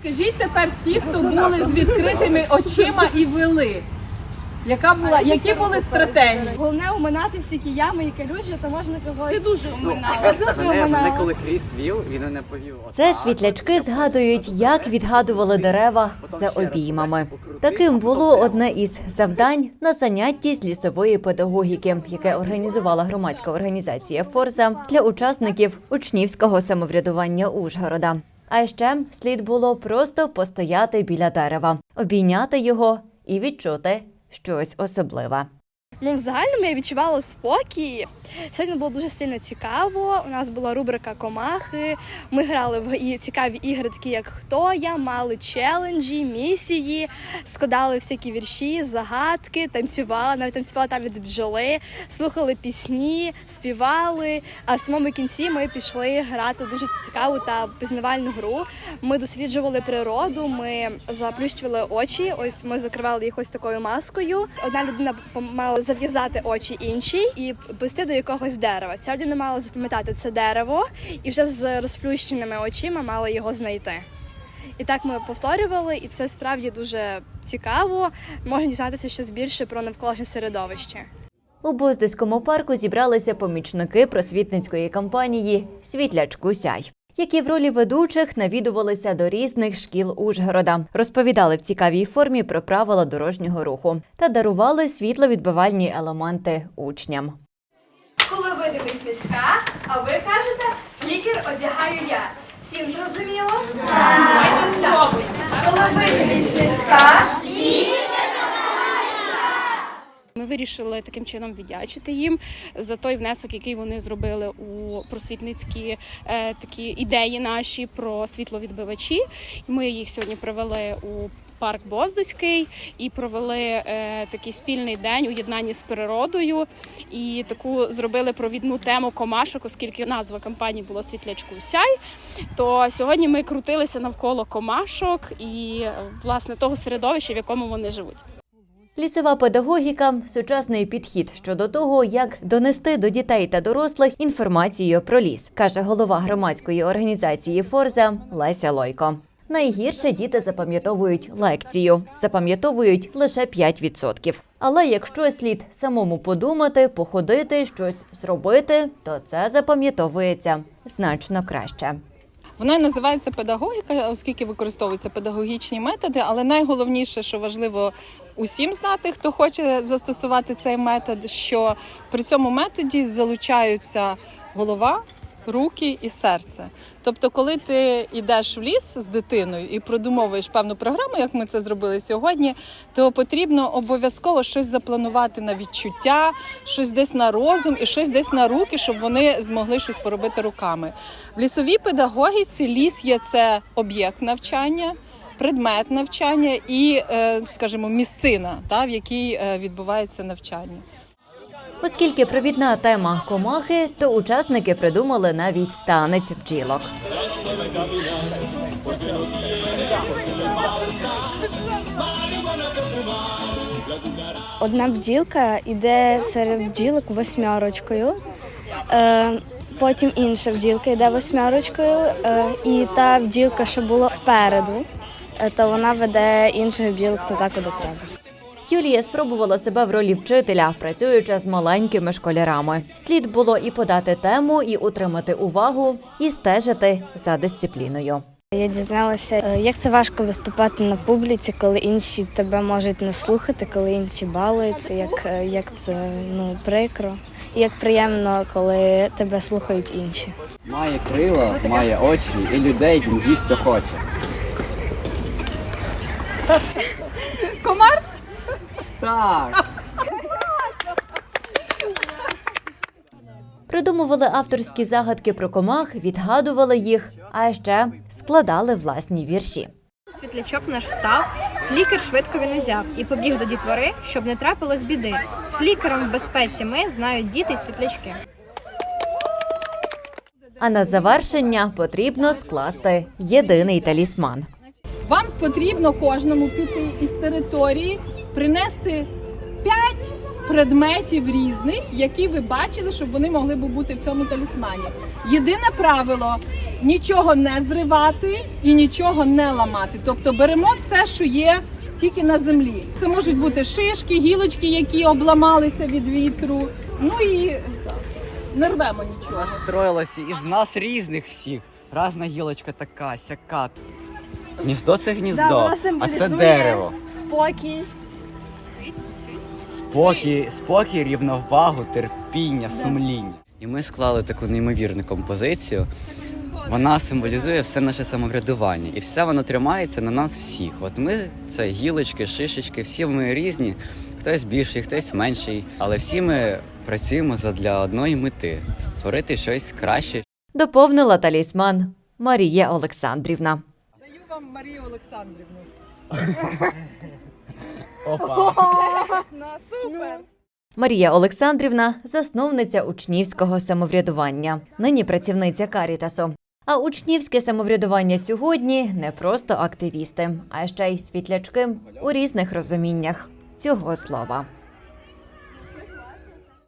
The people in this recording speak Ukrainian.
Скажіть тепер ті, хто були з відкритими очима і вели. Яка була, які були стратегії? Головне уминати всі ті ями і калюжі, то можна когось. Ти дуже уминала. Ти дуже Мене, мене уминала. коли Кріс вів, він не повів. Це світлячки згадують, як відгадували дерева за обіймами. Таким було одне із завдань на занятті з лісової педагогіки, яке організувала громадська організація Форза для учасників учнівського самоврядування Ужгорода. А ще слід було просто постояти біля дерева, обійняти його і відчути щось особливе. Ну, в загальному я відчувала спокій. Сьогодні було дуже сильно цікаво. У нас була рубрика комахи. Ми грали в цікаві ігри, такі як Хто я, мали челенджі, місії, складали всякі вірші, загадки, танцювали, навіть танцювали танець бджоли, слухали пісні, співали. А в самому кінці ми пішли грати дуже цікаву та пізнавальну гру. Ми досліджували природу, ми заплющували очі. Ось ми закривали їх ось такою маскою. Одна людина мала зав'язати очі іншій і плести до якогось дерева. Ця людина мала запам'ятати це дерево і вже з розплющеними очима мала його знайти. І так ми повторювали, і це справді дуже цікаво. Можна дізнатися щось більше про навколишнє середовище. У Боздиському парку зібралися помічники просвітницької кампанії Світлячку сяй. Які в ролі ведучих навідувалися до різних шкіл Ужгорода, розповідали в цікавій формі про правила дорожнього руху та дарували світловідбивальні елементи учням. Коли ви дивись низька, а ви кажете флікер одягаю я. Всім зрозуміло? Так. Коли видимість низька, Ми вирішили таким чином віддячити їм за той внесок, який вони зробили у просвітницькі е, такі ідеї наші про світловідбивачі. Ми їх сьогодні привели у парк Боздуський і провели е, такий спільний день у єднанні з природою. І таку зробили провідну тему комашок, оскільки назва кампанії була Світлячку сяй. То сьогодні ми крутилися навколо комашок і власне того середовища, в якому вони живуть. Лісова педагогіка сучасний підхід щодо того, як донести до дітей та дорослих інформацію про ліс, каже голова громадської організації Форза Леся Лойко. Найгірше діти запам'ятовують лекцію, запам'ятовують лише 5%. Але якщо слід самому подумати, походити, щось зробити, то це запам'ятовується значно краще. Вона називається педагогіка, оскільки використовуються педагогічні методи. Але найголовніше, що важливо усім знати, хто хоче застосувати цей метод, що при цьому методі залучаються голова. Руки і серце. Тобто, коли ти йдеш в ліс з дитиною і продумовуєш певну програму, як ми це зробили сьогодні, то потрібно обов'язково щось запланувати на відчуття, щось десь на розум і щось десь на руки, щоб вони змогли щось поробити руками. В лісовій педагогіці ліс є це об'єкт навчання. Предмет навчання і, е, скажімо, місцина, в якій е, відбувається навчання. Оскільки провідна тема комахи, то учасники придумали навіть танець бджілок. Одна бджілка йде серед бджілок восьмерочкою. Е, потім інша бджілка йде восьмерочкою. Е, і та бджілка, що була спереду, е, то вона веде інших бджілок туди, куди треба. Юлія спробувала себе в ролі вчителя, працюючи з маленькими школярами. Слід було і подати тему, і утримати увагу, і стежити за дисципліною. Я дізналася, е, як це важко виступати на публіці, коли інші тебе можуть не слухати, коли інші балуються, як, е, як це ну, прикро. І як приємно, коли тебе слухають інші. Має крила, має очі, і людей він їсти хоче. Комар? Так. Придумували авторські загадки про комах, відгадували їх, а ще складали власні вірші. Світлячок наш встав, флікер швидко він узяв і побіг до дітвори, щоб не трапилось біди. З флікером в безпеці ми знають діти й світлячки. А на завершення потрібно скласти єдиний талісман. Вам потрібно кожному піти із території, принести 5 предметів різних, які ви бачили, щоб вони могли би бути в цьому талісмані. Єдине правило нічого не зривати і нічого не ламати. Тобто беремо все, що є тільки на землі. Це можуть бути шишки, гілочки, які обламалися від вітру. Ну і не рвемо нічого. Аж строїлося із нас різних всіх. Разна гілочка така, сяка. Гніздо це гніздо, а це дерево. спокій. Спокій, спокій, рівновагу, терпіння, сумління. І ми склали таку неймовірну композицію. Вона символізує все наше самоврядування, і все воно тримається на нас всіх. От ми це гілочки, шишечки, всі ми різні, хтось більший, хтось менший, але всі ми працюємо задля одної мети створити щось краще, Доповнила талісман Марія Олександрівна. Вам Марію Олександрівну. Марія Олександрівна засновниця учнівського самоврядування, нині працівниця Карітасу. А учнівське самоврядування сьогодні не просто активісти, а ще й світлячки у різних розуміннях цього слова.